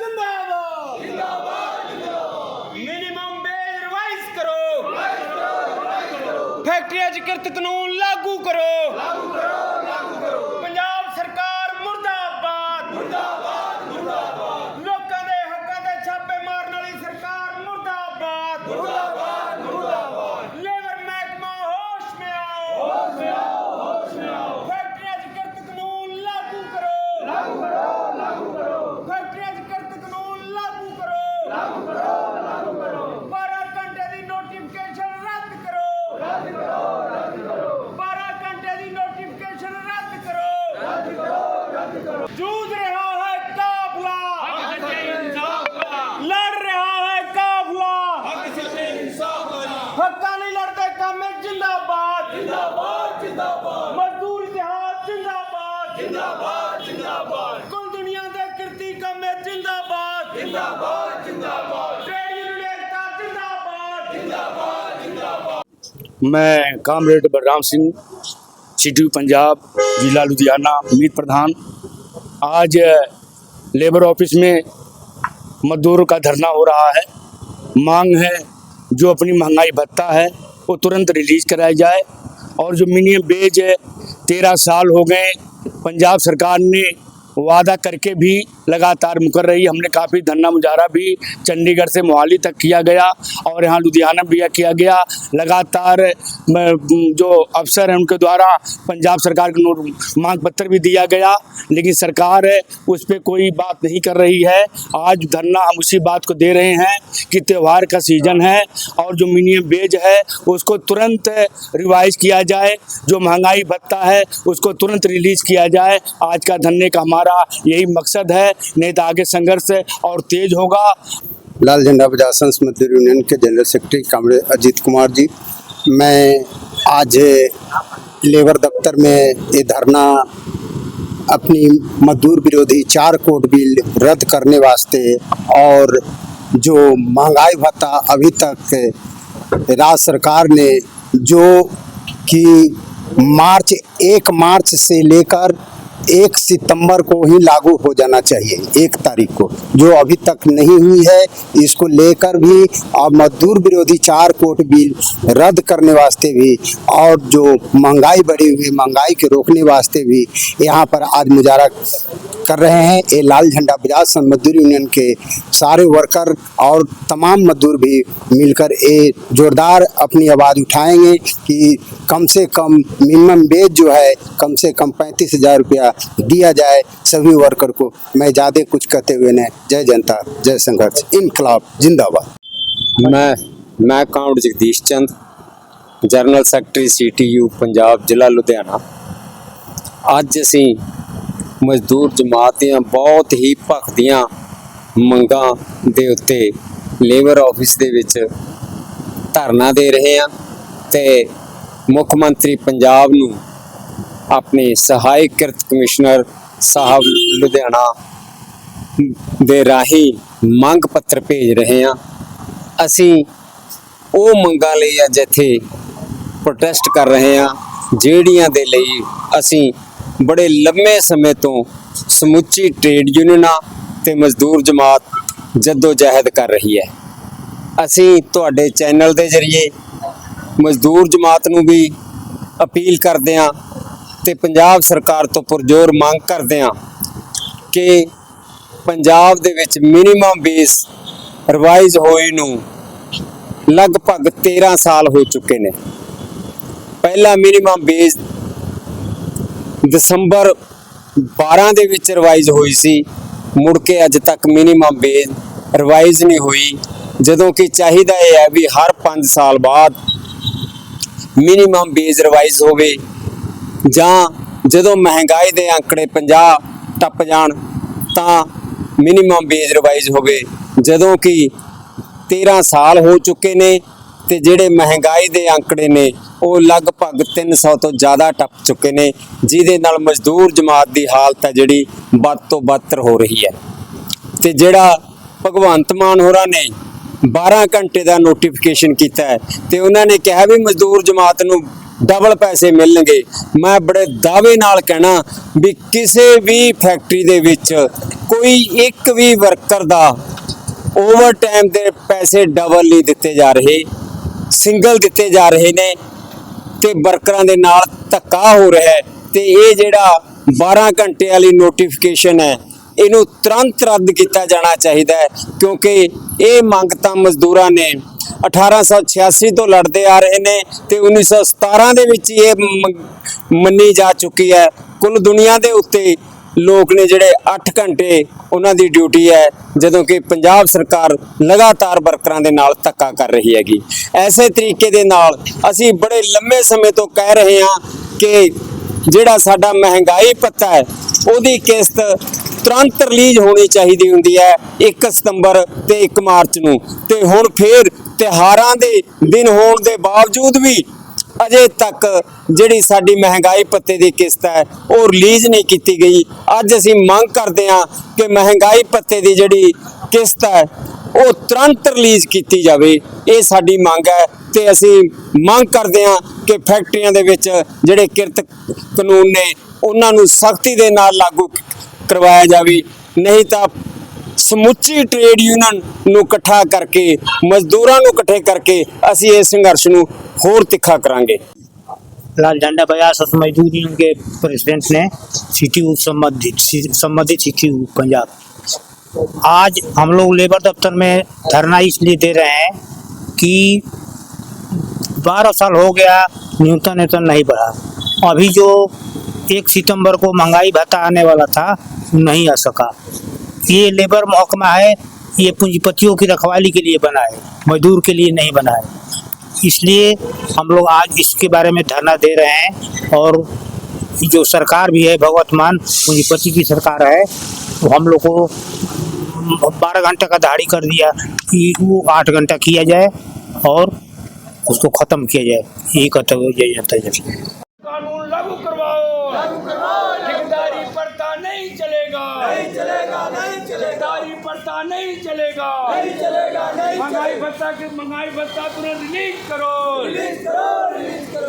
ਜਿੰਦਾਬਾਦ ਜਿੰਦਾਬਾਦ ਜਿੰਦਾਬਾਦ ਮਿਨੀਮਮ ਵੇਜ ਰਿਵਾਈਜ਼ ਕਰੋ ਫੈਕਟਰੀਆਂ 'ਚ ਕਿਰਤ ਕਾਨੂੰਨ ਲਾਗੂ ਕਰੋ ਲਾਗੂ ਕਰੋ रहा है काफला लड़ रहा है काफला लड़ते जिंदाबाद जिंदाबाद जिंदाबाद मजदूर जिंदाबाद जिंदाबाद जिंदाबाद कुल दुनिया कृति जिंदाबाद जिंदाबाद जिंदाबाद मैं कामरेड बलराम सिंह सिटी पंजाब जिला लुधियाना मीत प्रधान आज लेबर ऑफिस में मजदूरों का धरना हो रहा है मांग है जो अपनी महंगाई भत्ता है वो तुरंत रिलीज कराया जाए और जो मिनिमम वेज है तेरह साल हो गए पंजाब सरकार ने वादा करके भी लगातार मुकर रही हमने काफ़ी धरना मुजाहरा भी चंडीगढ़ से मोहाली तक किया गया और यहाँ लुधियाना भी किया गया लगातार जो अफसर हैं उनके द्वारा पंजाब सरकार को मांग पत्र भी दिया गया लेकिन सरकार उस पर कोई बात नहीं कर रही है आज धरना हम उसी बात को दे रहे हैं कि त्यौहार का सीज़न है और जो मिनिमम वेज है उसको तुरंत रिवाइज किया जाए जो महंगाई भत्ता है उसको तुरंत रिलीज किया जाए आज का धरने का हमारा मेरा यही मकसद है नहीं तो आगे संघर्ष और तेज होगा लाल झंडा प्रजासन मजदूर यूनियन के general secretary comrade Ajit Kumar ji मैं आज लेबर दफ्तर में ये धरना अपनी मजदूर विरोधी चार कोट बिल रद्द करने वास्ते और जो महंगाई भत्ता अभी तक राज्य सरकार ने जो कि मार्च एक मार्च से लेकर एक सितंबर को ही लागू हो जाना चाहिए एक तारीख को जो अभी तक नहीं हुई है इसको लेकर भी और मजदूर विरोधी चार कोट बिल रद्द करने वास्ते भी और जो महंगाई बढ़ी हुई महंगाई के रोकने वास्ते भी यहाँ पर आज मुजारा कर रहे हैं ये लाल झंडा बजाज सन मजदूर यूनियन के सारे वर्कर और तमाम मजदूर भी मिलकर ये जोरदार अपनी आवाज़ उठाएंगे कि कम से कम मिनिमम वेज जो है कम से कम पैंतीस हज़ार रुपया सहायता दिया जाए सभी वर्कर को मैं ज़्यादा कुछ कहते हुए नहीं जय जनता जय संघर्ष इनकलाब जिंदाबाद मैं मैं काउंट Jagdish Chand general secretary CITU Punjab ਜ਼ਿਲ੍ਹਾ ਲੁਧਿਆਣਾ ਅੱਜ ਅਸੀਂ ਮਜ਼ਦੂਰ ਜਮਾਤ ਦੀਆਂ ਬਹੁਤ ਹੀ ਭਖਦੀਆਂ ਮੰਗਾਂ ਦੇ ਉੱਤੇ ਲੇਬਰ ਆਫਿਸ ਦੇ ਵਿੱਚ ਧਰਨਾ ਦੇ ਰਹੇ ਹਾਂ ਤੇ ਮੁੱਖ ਮੰਤਰੀ ਪੰਜਾਬ ਨੂੰ ਆਪਣੇ ਸਹਾਇਕ ਕਿਰਤ ਕਮਿਸ਼ਨਰ ਸਾਹਿਬ ਲੁਧਿਆਣਾ ਦੇ ਰਾਹੀਂ ਮੰਗ ਪੱਤਰ ਭੇਜ ਰਹੇ ਹਾਂ ਅਸੀਂ ਉਹ ਮੰਗਾਂ ਲਈ ਅੱਜ ਇੱਥੇ ਪ੍ਰੋਟੈਸਟ ਕਰ ਰਹੇ ਹਾਂ ਜਿਹੜੀਆਂ ਦੇ ਲਈ ਅਸੀਂ ਬੜੇ ਲੰਮੇ ਸਮੇਂ ਤੋਂ ਸਮੁੱਚੀ ਟ੍ਰੇਡ ਯੂਨੀਅਨਾਂ ਤੇ ਮਜ਼ਦੂਰ ਜਮਾਤ ਜਦੋ ਜਹਿਦ ਕਰ ਰਹੀ ਹੈ ਅਸੀਂ ਤੁਹਾਡੇ ਚੈਨਲ ਦੇ ਜ਼ਰੀਏ ਮਜ਼ਦੂਰ ਜਮਾਤ ਨੂੰ ਵੀ ਅਪੀਲ ਕਰਦੇ ਹਾਂ ਤੇ ਪੰਜਾਬ ਸਰਕਾਰ ਤੋਂ ਪੁਰਜ਼ੋਰ ਮੰਗ ਕਰਦੇ ਹਾਂ ਕਿ ਪੰਜਾਬ ਦੇ ਵਿੱਚ ਮਿਨੀਮਮ ਬੇਸ ਰਿਵਾਈਜ਼ ਹੋਈ ਨੂੰ ਲਗਭਗ 13 ਸਾਲ ਹੋ ਚੁੱਕੇ ਨੇ ਪਹਿਲਾ ਮਿਨੀਮਮ ਬੇਸ ਦਸੰਬਰ 12 ਦੇ ਵਿੱਚ ਰਿਵਾਈਜ਼ ਹੋਈ ਸੀ ਮੁੜ ਕੇ ਅੱਜ ਤੱਕ ਮਿਨੀਮਮ ਬੇਸ ਰਿਵਾਈਜ਼ ਨਹੀਂ ਹੋਈ ਜਦੋਂ ਕਿ ਚਾਹੀਦਾ ਇਹ ਹੈ ਵੀ ਹਰ 5 ਸਾਲ ਬਾਅਦ ਮਿਨੀਮਮ ਬੇਸ ਰਿਵਾਈਜ਼ ਹੋਵੇ ਜਾਂ ਜਦੋਂ ਮਹਿੰਗਾਈ ਦੇ ਅੰਕੜੇ 50 ਟੱਪ ਜਾਣ ਤਾਂ ਮਿਨੀਮਮ ਵੇਜ ਰਿਵਾਈਜ਼ ਹੋਵੇ ਜਦੋਂ ਕਿ 13 ਸਾਲ ਹੋ ਚੁੱਕੇ ਨੇ ਤੇ ਜਿਹੜੇ ਮਹਿੰਗਾਈ ਦੇ ਅੰਕੜੇ ਨੇ ਉਹ ਲਗਭਗ 300 ਤੋਂ ਜ਼ਿਆਦਾ ਟੱਪ ਚੁੱਕੇ ਨੇ ਜਿਹਦੇ ਨਾਲ ਮਜ਼ਦੂਰ ਜਮਾਤ ਦੀ ਹਾਲਤ ਹੈ ਜਿਹੜੀ ਵੱਧ ਤੋਂ ਬਦਤਰ ਹੋ ਰਹੀ ਹੈ ਤੇ ਜਿਹੜਾ ਭਗਵੰਤ ਮਾਨ ਹੋਰਾਂ ਨੇ 12 ਘੰਟੇ ਦਾ ਨੋਟੀਫਿਕੇਸ਼ਨ ਕੀਤਾ ਤੇ ਉਹਨਾਂ ਨੇ ਕਿਹਾ ਵੀ ਮਜ਼ਦੂਰ ਜਮਾਤ ਨੂੰ ਡਬਲ ਪੈਸੇ ਮਿਲਣਗੇ ਮੈਂ ਬੜੇ ਦਾਅਵੇ ਨਾਲ ਕਹਿਣਾ ਵੀ ਕਿਸੇ ਵੀ ਫੈਕਟਰੀ ਦੇ ਵਿੱਚ ਕੋਈ ਇੱਕ ਵੀ ਵਰਕਰ ਦਾ ਓਵਰ ਟਾਈਮ ਦੇ ਪੈਸੇ ਡਬਲ ਨਹੀਂ ਦਿੱਤੇ ਜਾ ਰਹੇ ਸਿੰਗਲ ਦਿੱਤੇ ਜਾ ਰਹੇ ਨੇ ਤੇ ਵਰਕਰਾਂ ਦੇ ਨਾਲ ਧੱਕਾ ਹੋ ਰਿਹਾ ਤੇ ਇਹ ਜਿਹੜਾ 12 ਘੰਟੇ ਵਾਲੀ ਨੋਟੀਫਿਕੇਸ਼ਨ ਹੈ ਇਹਨੂੰ ਤੁਰੰਤ ਰੱਦ ਕੀਤਾ ਜਾਣਾ ਚਾਹੀਦਾ ਹੈ ਕਿਉਂਕਿ ਇਹ ਮੰਗ ਤਾਂ ਮਜ਼ਦੂਰਾਂ ਨੇ 1886 ਤੋਂ ਲੜਦੇ ਆ ਰਹੇ ਨੇ ਤੇ 1917 ਦੇ ਵਿੱਚ ਇਹ ਮੰਨੀ ਜਾ ਚੁੱਕੀ ਹੈ ਕੁੱਲ ਦੁਨੀਆ ਦੇ ਉੱਤੇ ਲੋਕ ਨੇ ਜਿਹੜੇ 8 ਘੰਟੇ ਉਹਨਾਂ ਦੀ ਡਿਊਟੀ ਹੈ ਜਦੋਂ ਕਿ ਪੰਜਾਬ ਸਰਕਾਰ ਲਗਾਤਾਰ ਵਰਕਰਾਂ ਦੇ ਨਾਲ ਧੱਕਾ ਕਰ ਰਹੀ ਹੈਗੀ ਐਸੇ ਤਰੀਕੇ ਦੇ ਨਾਲ ਅਸੀਂ ਬੜੇ ਲੰਮੇ ਸਮੇਂ ਤੋਂ ਕਹਿ ਰਹੇ ਹਾਂ ਕਿ ਜਿਹੜਾ ਸਾਡਾ ਮਹਿੰਗਾਈ ਪੱਤਾ ਹੈ ਉਹਦੀ ਕਿਸ਼ਤ ਤੁਰੰਤ ਰਿਲੀਜ਼ ਹੋਣੀ ਚਾਹੀਦੀ ਹੁੰਦੀ ਹੈ 1 ਸਤੰਬਰ ਤੇ 1 ਮਾਰਚ ਨੂੰ ਤੇ ਹੁਣ ਫੇਰ ਤਿਹਾਰਾਂ ਦੇ ਦਿਨ ਹੋਣ ਦੇ ਬਾਵਜੂਦ ਵੀ ਅਜੇ ਤੱਕ ਜਿਹੜੀ ਸਾਡੀ ਮਹਿੰਗਾਈ ਪੱਤੇ ਦੀ ਕਿਸ਼ਤ ਹੈ ਉਹ ਰਿਲੀਜ਼ ਨਹੀਂ ਕੀਤੀ ਗਈ ਅੱਜ ਅਸੀਂ ਮੰਗ ਕਰਦੇ ਹਾਂ ਕਿ ਮਹਿੰਗਾਈ ਪੱਤੇ ਦੀ ਜਿਹੜੀ ਕਿਸ਼ਤ ਹੈ ਉਹ ਤੁਰੰਤ ਰਿਲੀਜ਼ ਕੀਤੀ ਜਾਵੇ ਇਹ ਸਾਡੀ ਮੰਗ ਹੈ ਤੇ ਅਸੀਂ ਮੰਗ ਕਰਦੇ ਹਾਂ ਕਿ ਫੈਕਟਰੀਆਂ ਦੇ ਵਿੱਚ ਜਿਹੜੇ ਕਿਰਤ ਕਾਨੂੰਨ ਨੇ ਉਹਨਾਂ ਨੂੰ ਸਖਤੀ ਦੇ ਨਾਲ ਲਾਗੂ करवाया जाए नहीं तो समुची ट्रेड यूनियन ਨੂੰ करके ਕਰਕੇ कट्ठे करके ਇਕੱਠੇ इस संघर्ष ਇਸ होर तिखा करा ਤਿੱਖਾ करेंगे लाल झंडा बयासत मजदूर यूनियन के प्रेसिडेंट ने सिटी संबंधित संबंधित सिटी पंजाब आज हम लोग लेबर दफ्तर में धरना इसलिए दे रहे हैं कि बारह साल हो गया न्यूनतम न्यूनतम नहीं बढ़ा अभी जो एक सितंबर को महंगाई भत्ता आने वाला था नहीं आ सका ये लेबर महकमा है ये पूंजीपतियों की रखवाली के लिए बना है मजदूर के लिए नहीं बना है इसलिए हम लोग आज इसके बारे में धरना दे रहे हैं और जो सरकार भी है भगवत मान पूंजीपति की सरकार है वो तो हम लोग को बारह घंटे का दहाड़ी कर दिया कि वो आठ घंटा किया जाए और उसको ख़त्म किया जाए यही कहते हुए जय जनता जय कानून लागू करवाओ लागू करवाओ जिम्मेदारी पड़ता नहीं चलेगा नहीं चलेगा नहीं चलेगा पड़ता नहीं चलेगा नहीं चलेगा नहीं महंगाई भत्ता की महंगाई भत्ता तुरंत रिलीज करो रिलीज करो रिलीज करो